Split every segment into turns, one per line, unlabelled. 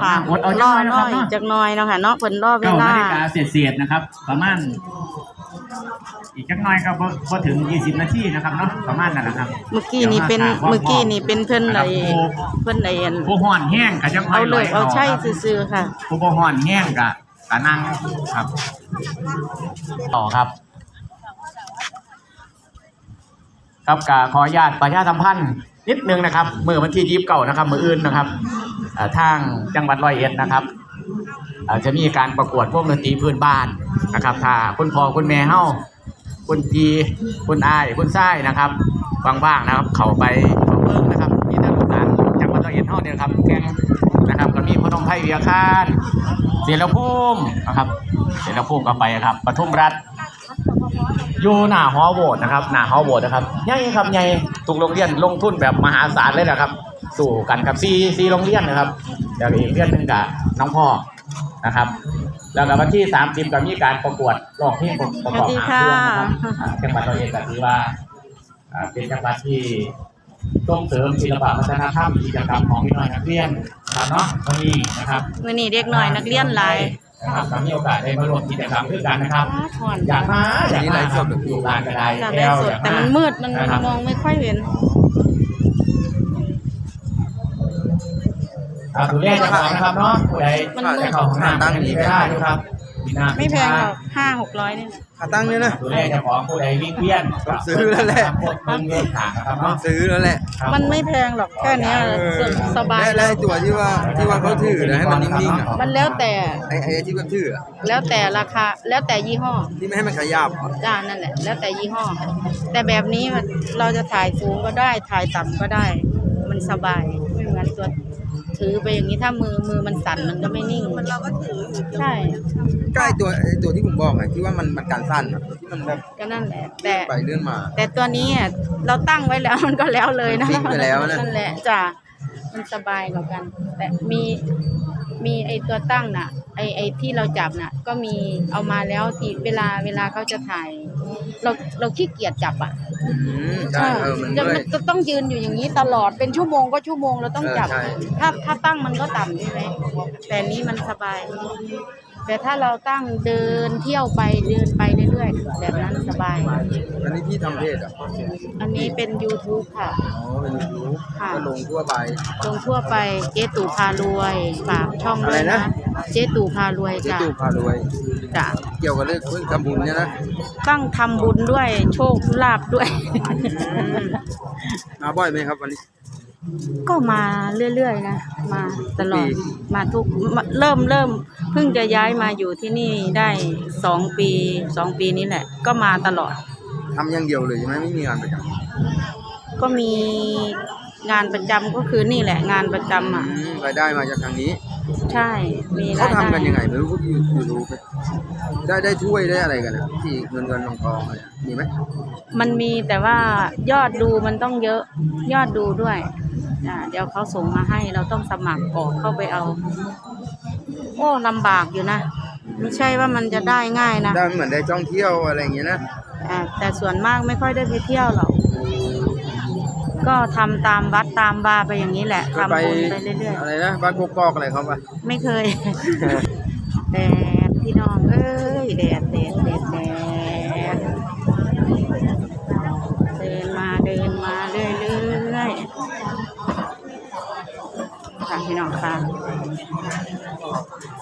ค่ะ
อดเอา
ร
จั
อก
หน่อยนะครับ
น้อย
เนาะ
จักหน้อยเนาะค่ะเนาะเพิ่นรอเว
เก้า
ลา
นาฬิกาเศษๆนะครับ ประมาณ อีกจักหน่อยก็บ่บ่ถึง 20 นาทีนะครับเนาะประมาณนั้นแหละครับ
เมื่อกี้นี่เป็น
ดี๋ยวา
เมื่อกี้นี่เป็นเพิ่น
ค
ไอ
รับผู้
เพิ่นไออัน
ผู้ฮ้อนแห้งก็จังค่อ
เอา
ย
เลยเอาใช่
ครับ
ซื่อๆค่ะ
ผู้บ่ฮ้อนแห้งก็ก็นั่งครับ ต่อครับ ครับกขออนุญาตประชาสัมพันธ์ นิดนึงนะครับเมื่อวันที่ยีิบเก่านะครับ มืออื่นนะครับทางจังหวัดร้อยเอ็ดนะครับจะมีการประกวดพวกดนตรีพื้นบ้านนะครับถ้าคุณพ่อคุณแม่เฮ้าคุณพีคุณอายคุณซ้ายนะครับว่างๆนะครับ เข้าไปเข้าเบิ่งนะครับมีแต่ลูกหลานจังหวัดร้อยเอ็ดเฮ้าเนี่ยครับแกงนะครับก็มีพนมไพรเวียคานเสียรภูมินะครับเสียรภูมิก็ไปครับปทุมรัฐ อยู่หน้าหอโหวตนะครับหน้าหอโหวตนะครับใหญ่ครับใหญ่ทุกโรงเรียนลงทุนแบบมหาศาลเลยนะครับ สู่กันกับซีซีโรงเรียนนะครับแล้วอีกเรียนหนึ่งกับน้องพ่อนะครับ แล้วก็วันที่ 30 ก็มีการประกวดร้องเพลงประกอบ
สวัสดี
หา
ค่ะ
เครื่องนะครับอ่าจังหวัดร้อยเอ็ดก็ถือว่าอ่าเป็นจังหวัดที่ส่งเสริมศิลปะวัฒนธรรมกิจกรรมของพี่น้อยนักเรียนนะครับเนาะก็มีนะครับ
มื้อนี้เด็กน้อยนักเรียนหลาย
นะครับก็มีโอกาสได้มาร่วมกิจกรรมด้วยกันนะครับ
ฮ้อน
อยากมาอยาก
นี่
มา
ไลฟ์สด
อยู่ร้านก็ได้
จากได้สดแต่มันมืดมัน
นะครับ
มองไม่ค่อยเห็น
อ่าดูแลเจ้าของนะครับเนาะผู้ใด
มันมืด
จะเข้าห้องน้ำตั้งนี้ก็ได้นะครับมีน้ำ
ไม่แพงหรอกห้าหกร้อยนี่
ขาตั้งเนี่ยนะ
ดูแลเจ้าของผู้ใดวิ่งเวียน
ต้องซื้อแล้วแหละ
พวกเงินเงินขานะครับ
ต้อ
เนาะ
งซื้อแล้วแหละ
ครับ
มันไม่แพงหรอกแค่เนี้ยสบาย
และและไอ้ตัวที่ว่าที่ว่าเขาถือนะให้มันนิ่งๆอะ
มันแล้วแต่
ไอ้ไอ้ที่ว่าถืออะ
แล้วแต่ราคาแล้วแต่ยี่ห้อ
ที่ไม่ให้มันขยับอะ
จ้านั่นแหละ แล้วแต่ยี่ห้อ แต่แบบนี้มันเราจะถ่ายสูงก็ได้ถ่ายต่ำก็ได้ มันสบาย ไม่เหมือนตัวถือไปอย่างนี้ถ้ามือมือมันสั่นมันก็ไม่นิ่งมันเราก็ถือใช่
ใกล้ตัวไอ้ตัวที่ผมบอกไงที่ว่ามันมันการสั้นอะที่มันแบบ
ก็นั่นแหละ แต่
ไปเลื่อนมา
แต่ตัวนี้อะเราตั้งไว้แล้วมันก็แล้วเลยนะ
ฟิกไปแล้วนะ
นั่นแหละจ้ะมันสบายกว่ากัน แต่มี มีไอตัวตั้งน่ะไอไอที่เราจับน่ะ ก็มีเอามาแล้วที่เวลาเวลาเขาจะถ่าย เราเราขี้เกียจจับอะ
อืมใช่เออมัน
จะ
ด้วย
มันจะต้องยืนอยู่อย่างนี้ตลอดเป็นชั่วโมงก็ชั่วโมงเราต้องจับ
เออใช่
ถ้าถ้าตั้งมันก็ต่ำใช่ไหมแต่นี้มันสบาย แต่ถ้าเราตั้งเดินเที่ยวไปเดินไปเรื่อยๆ แบบนั้นสบาย
อันนี้พี่ทำเพจอะ
อันนี้เป็น YouTube ค่ะ
อ๋อเป็นยูทูบ
ค่ะ
ก็ลงทั่วไป
ลงทั่วไปเจ๊ตู่พารวยฝากช่องด้วย
อะไร
นะ
นะ
เจ๊ตู่พารวย
เจ๊
จ้ะ
ตู่พารวย
จ้ะ
เกี่ยวกับเรื่องเรื่องทำบุญเนี่ยนะ
ตั้งทำบุญด้วยโชคลาภด้วย
มาบ่อยไหมครับวันนี้
ก็มาเรื่อยๆนะมาตลอด
ปี
มาทุกมาเริ่มเริ่มเพิ่งจะย้ายมาอยู่ที่นี่ได้สองปีสองปีนี้แหละ ก็มาตลอด
ทำอย่างเดียวเลยใช่ไหมไม่มีงานประจ
ก็มีงานประจำก็คือนี่แหละ งานประจำำอะ
อืมรายได้มาจากทางนี้
ใช่มี
เขา
ราย
ทำ
ได้
กันยังไงไม่รู้พวกยูยูทูบได้ได้ถ้วยได้อะไรกันอะที่เงินเงินทองทองอะไรอะ มีไหม
มันมีแต่ว่ายอดดูมันต้องเยอะยอดดูด้วยอ่าเดี๋ยวเขาส่งมาให้เราต้องสมัครกรอกเข้าไปเอา โอ้ลำบากอยู่นะ ไม่ใช่ว่ามันจะได้ง่ายนะ
ได้เหมือนได้ท่องเที่ยวอะไรอย่างเงี้ยนะ
อ่าแต่ส่วนมากไม่ค่อยได้ไปเที่ยวหรอกก็ทำตามวัดตามบาร์ไปอย่างนี้แหละ
ก็
ทำ
ไป
บุญไปเรื่อย
อะไรนะบ้านกกอกอะไรเขาปะ
ๆไม่เคยแดดพี่น้องเอ้ยแดดแดดแดดแด พี่น้องค่ะ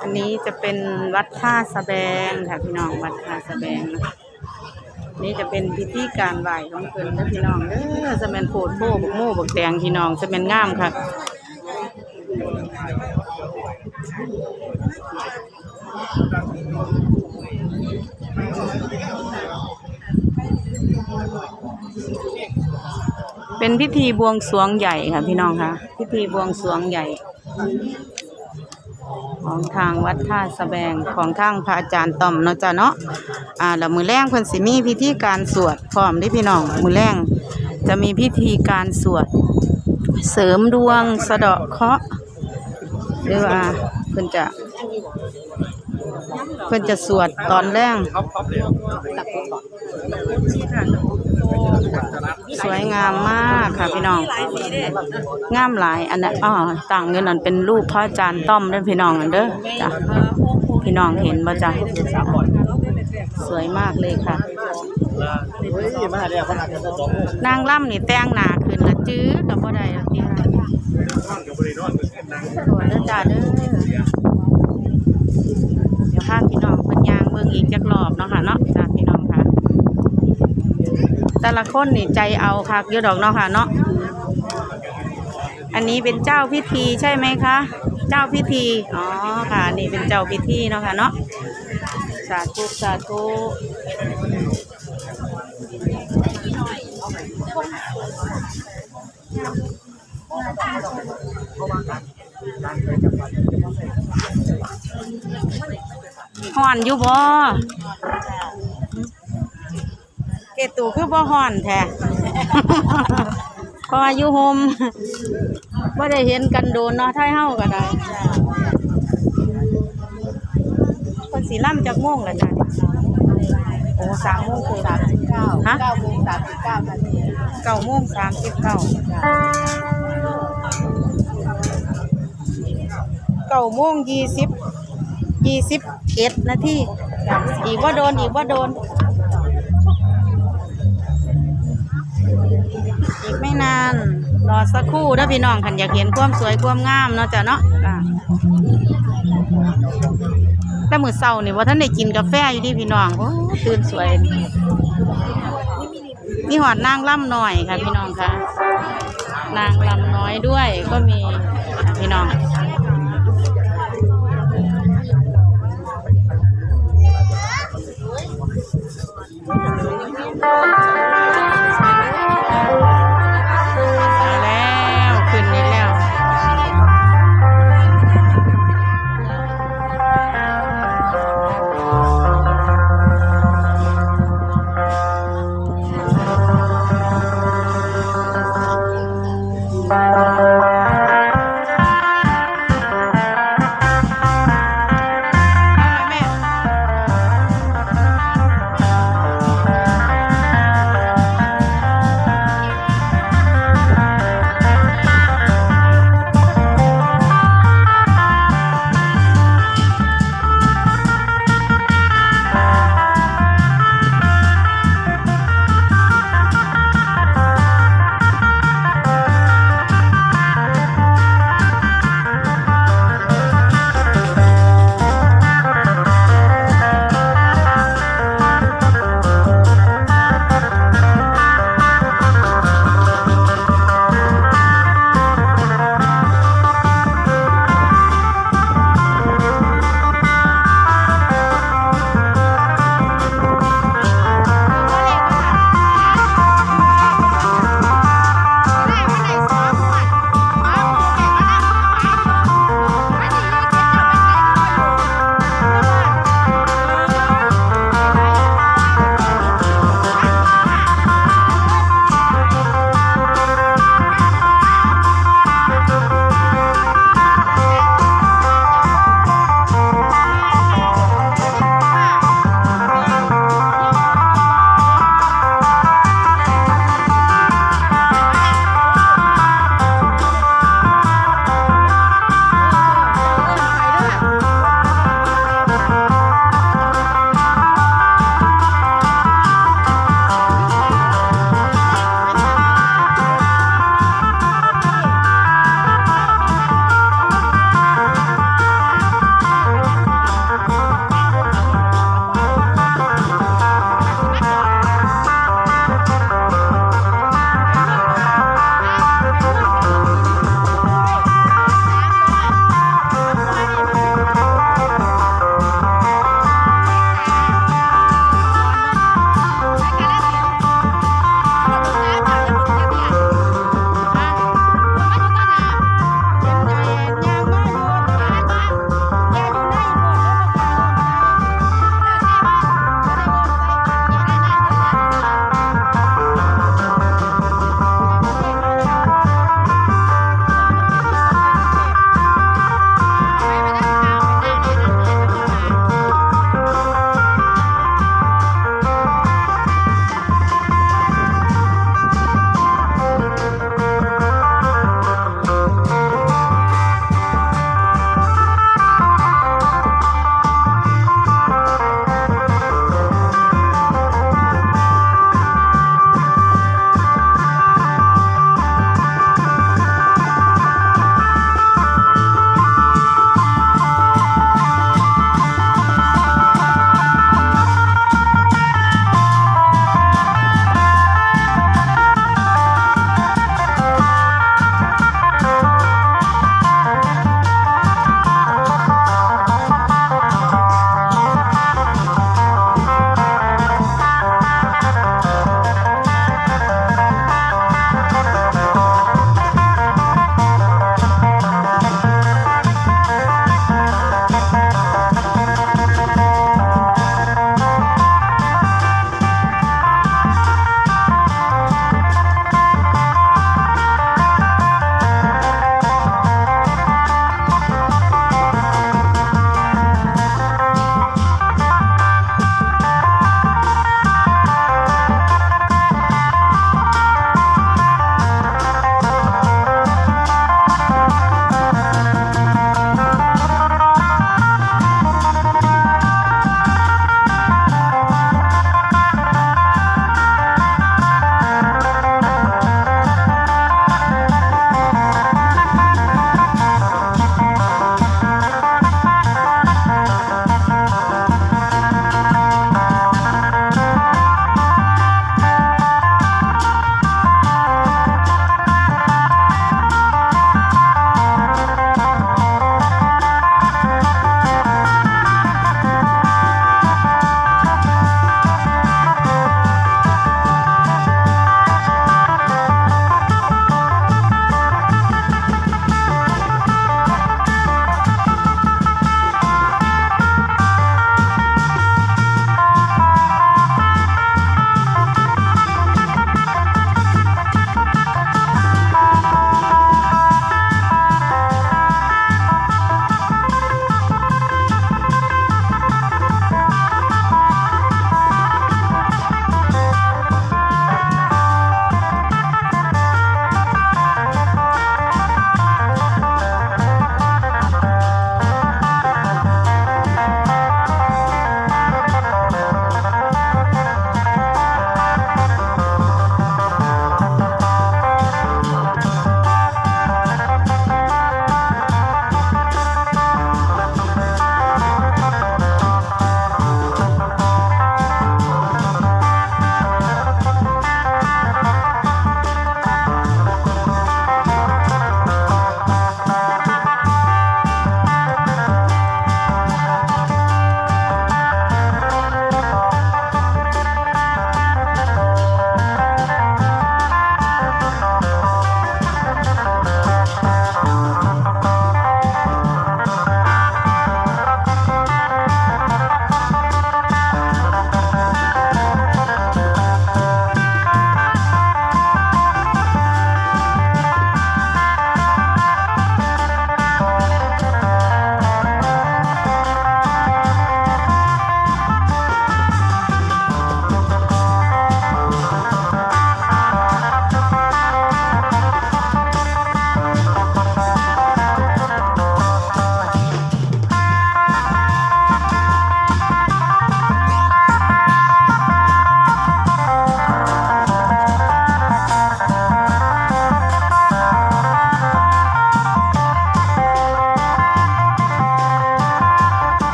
อันนี้จะเป็นวัดท่าสะแบงค่ะพี่น้องวัดท่าสะแบงนะนี่จะเป็นพิธีการไหว้ของเพิ่นนะพี่น้องเด้อจะเป็นโพดโพบักโม่บักแดงพี่น้องจะเป็นงามค่ะเป็นพิธีบวงสรวงใหญ่ค่ะพี่น้องค่ะ พิธีบวงสรวงใหญ่ ของทางวัดท่าสะแบงของทางพระอาจารย์ต่อมเนาะจ้ะเนาะอ่าแล้วมือแรงเพิ่นสิมีพิธีการสวดพร้อมเด้อพี่น้องมือแรงจะมีพิธีการสวด เสริมดวงสะเดาะเคราะห์หรือว่าเพิ่นจะเพิ่นจะสวดตอนแรก สวยงามมากค่ะพี่น้องงามหลายอันนั้นอ๋อต่างเงินนั่นเป็นรูปพระอาจารย์ต้อมเด้อพี่น้องอันเด้อจ้ะพี่น้องเห็นบ่จ้ะสวยมากเลยค่ะนางล่ำนี่แต่งหนาขึ้นละจื้อกับบ่ได้แล้วพี่ค่ะสวยเด้อจ้าเด้อเดี๋ยวพาพี่น้องเพิ่นย่างเบิ่งอีกจักรอบเนาะค่ะเนาะจ้ะ แต่ละคนนี่ใจเอาคักอยู่ดอกเนาะค่ะเนาะอันนี้เป็นเจ้าพิธีใช่ไหมคะ เจ้าพิธีอ๋อค่ะนี่เป็นเจ้าพิธีเนาะค่ะเนาะสาธุสาธุห่อนอยู่บ่ เกตูคือบ่ห่อนแท้เพออยู่โฮมบ่ได้เห็นกันโดนเนาะไทยเฮาก็ได้คนสีล่ำจากโมงแล้วจ้ะโอ้สามโมงคือสามสิบเก้าฮะเก้าโมงสามสิบเก้านาทีเก้าโมงสามสิบเก้าเก้าโมงยี่สิบยี่สิบเอ็ดนาทีอีกว่าโดนอีกว่าโดน อีกไม่นาน รอสักครู่ถ้าพี่น้องคันอยากเห็นความสวยความงามเนาะจ้ะเนาะจ้ะแต่มือเช้านี่ว่าท่านได้กินกาแฟอยู่ดิพี่น้องโอ้ตื่นสวยมีหอดนางล่ำหน่อยค่ะ พี่น้องค่ะ นางลำน้อยด้วยก็มีพี่น้องมา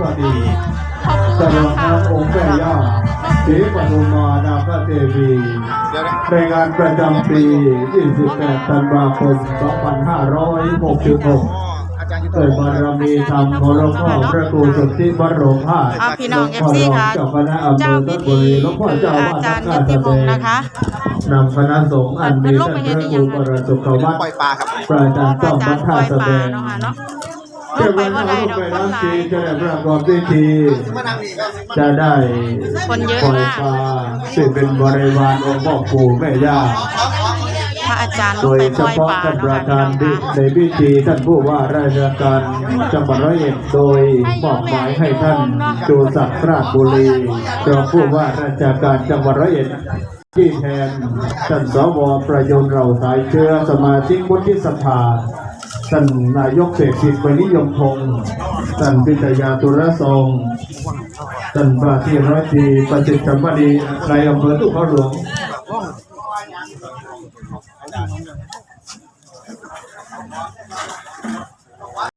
บดี
ขอบ
ต
คุณ
ลอ
นะ
ด
คะ
ทั้งองค์แม่ย่าศรีปทุมมานาคเทวีในงานประจำปี 28 ธันวาคม 2566
อาจารย์ยุทธ
เกิดบารมีธรรมของหลวงพ่อพระครูสุทธิวโรภาส
อ่าพี่น้องเอฟซีค่ะ
เจ้าคณะอำเภ
เจ้า
อ
พิ
ต้นบุ
ธี
รีหลวงพ่อ
คือ
เจ้า
อา
วาด
จารย์
วั
ยุ
ด
ทธิพ
ท่าง
ศ์
แสด
นะคะ
นำคณะสงฆ์อันมีท่านพระครูประสุขวัตร
ปล่อยปลาครับ
พระอาจารย์
พระ
ต้อม
อาจา
วั
ร
ด
ย์ปล่
ท่า
อย
แส
ปลา
ดง
เนาะค่ะเนาะล
เจ้าง
ไป
วัน
บ่
นี้
ได้
ลง
ดอก
ไป
คน
น้ำ
หลา
ชี
ย
จะได้ประกอบพิธี
มานั่งนี่ครับ
จะได้
คนเยอะ
ปล่อย
มาก
ปลาซึ่งเป็นบริวารองค์พ่อปู่แม่ย่า
พระอาจารย์ล
โด
ง
ย
ไป
เฉ
ปล่อย
พาะ
ปลา
ท่านป
เนาะ
ระ
ค่ะ
ธาน
พี่
ใน
น้องค่ะ
พิธีท่านผู้ว่าราชการจังหวัดร้อยเอ็ดโดยมอบหมายให้ท่านจูศักดิ์ราชบุรีรองผู้ว่าราชการจังหวัดร้อยเอ็ดที่แทนท่านสวประยุนเราสายเชื้อสมาชิกวุฒิสภา ท่านนายกเศรษฐกิจวนิยมพงศ์ท่านพิทยาตุรทรงท่านพระที่ร้อยตีประจิตกรรมดีในอำเภอตุเขาหลวง